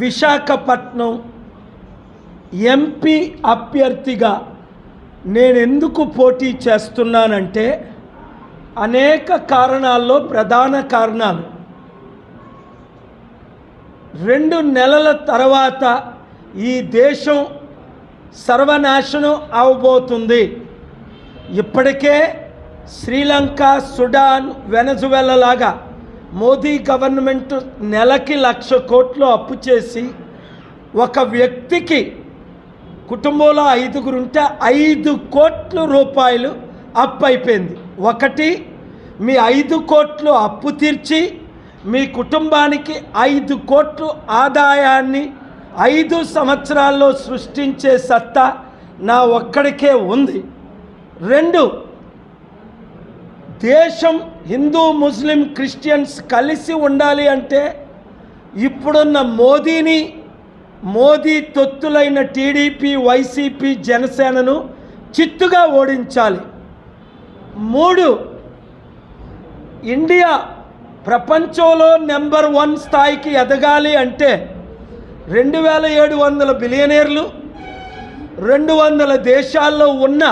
Visakhapatnam MP అభ్యర్థిగా నేను ఎందుకు పోటీ చేస్తున్నానంటే అనేక కారణాల్లో ప్రధాన కారణాలు. రెండు నెలల తర్వాత ఈ దేశం సర్వనాశనం అవబోతుంది. ఇప్పటికే శ్రీలంక సుడాన్ వెనజువెలలాగా మోదీ గవర్నమెంట్ నెలకి లక్ష కోట్లు అప్పు చేసి ఒక వ్యక్తికి కుటుంబంలో ఐదుగురు ఉంటే ఐదు కోట్ల రూపాయలు అప్పు అయిపోయింది. ఒకటి మీ ఐదు కోట్లు అప్పు తీర్చి మీ కుటుంబానికి ఐదు కోట్లు ఆదాయాన్ని ఐదు సంవత్సరాల్లో సృష్టించే సత్తా నా ఒక్కడికే ఉంది. రెండు దేశం హిందూ ముస్లిం క్రిస్టియన్స్ కలిసి ఉండాలి అంటే ఇప్పుడున్న మోదీని మోదీ తొత్తులైన టీడీపీ వైసీపీ జనసేనను చిత్తుగా ఓడించాలి. మూడు ఇండియా ప్రపంచంలో నెంబర్ వన్ స్థాయికి ఎదగాలి అంటే రెండు వేల ఏడు వందల బిలియనీర్లు రెండు వందల దేశాల్లో ఉన్న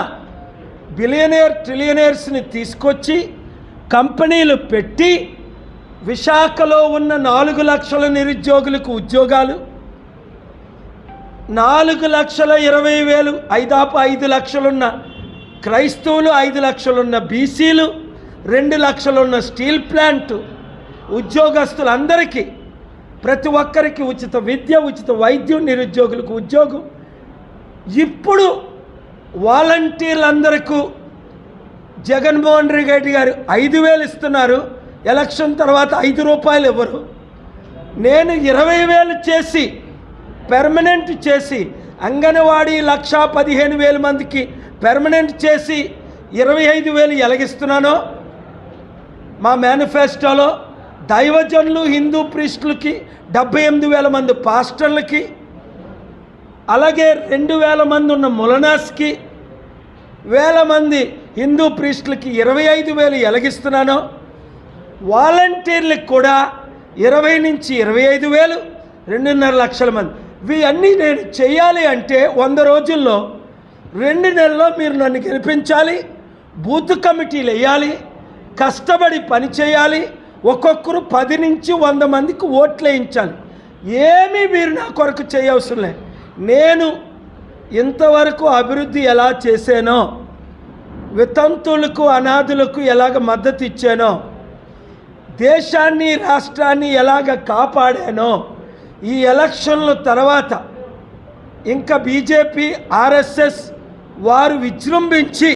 బిలియనేర్ ట్రిలియనేర్స్ని తీసుకొచ్చి కంపెనీలు పెట్టి విశాఖలో ఉన్న నాలుగు లక్షల నిరుద్యోగులకు ఉద్యోగాలు నాలుగు లక్షల ఇరవై వేలు ఐదాపు ఐదు లక్షలున్న క్రైస్తవులు ఐదు లక్షలున్న బీసీలు రెండు లక్షలున్న స్టీల్ ప్లాంట్ ఉద్యోగస్తులందరికీ ప్రతి ఒక్కరికి ఉచిత విద్య ఉచిత వైద్యం నిరుద్యోగులకు ఉద్యోగం. ఇప్పుడు వాలంటీర్లందరికీ జగన్మోహన్ రెడ్డి గారు ఐదు వేలు ఇస్తున్నారు. ఎలక్షన్ తర్వాత ఐదు రూపాయలు ఇవ్వరు. నేను ఇరవై వేలు చేసి పెర్మనెంట్ చేసి అంగన్వాడీ లక్షా పదిహేను వేల మందికి పెర్మనెంట్ చేసి ఇరవై ఐదు వేలు ఎలగిస్తున్నాను. మా మేనిఫెస్టోలో దైవజనులు హిందూ ప్రీస్టులకి డెబ్బై ఎనిమిది వేల మంది పాస్టర్లకి అలాగే రెండు వేల మంది ఉన్న ములనాస్కి వేల మంది హిందూ ప్రీస్టులకి ఇరవై ఐదు వేలు ఎలగిస్తున్నాను. వాలంటీర్లకు కూడా ఇరవై నుంచి ఇరవై ఐదు వేలు రెండున్నర లక్షల మంది. ఇవన్నీ నేను చేయాలి అంటే వంద రోజుల్లో రెండు నెలల్లో మీరు నన్ను గెలిపించాలి బూత్ కమిటీలు వేయాలి కష్టపడి పని చేయాలి ఒక్కొక్కరు పది నుంచి వంద మందికి ఓట్లు వేయించాలి. ఏమీ మీరు నా కొరకు చేయవసరం లేదు. నేను ఇంతవరకు అభివృద్ధి ఎలా చేశానో వితంతులకు అనాథులకు ఎలాగ మద్దతు ఇచ్చానో దేశాన్ని రాష్ట్రాన్ని ఎలాగ కాపాడానో ఈ ఎలక్షన్ల తర్వాత ఇంకా బీజేపీ ఆర్ఎస్ఎస్ వారు విజృంభించి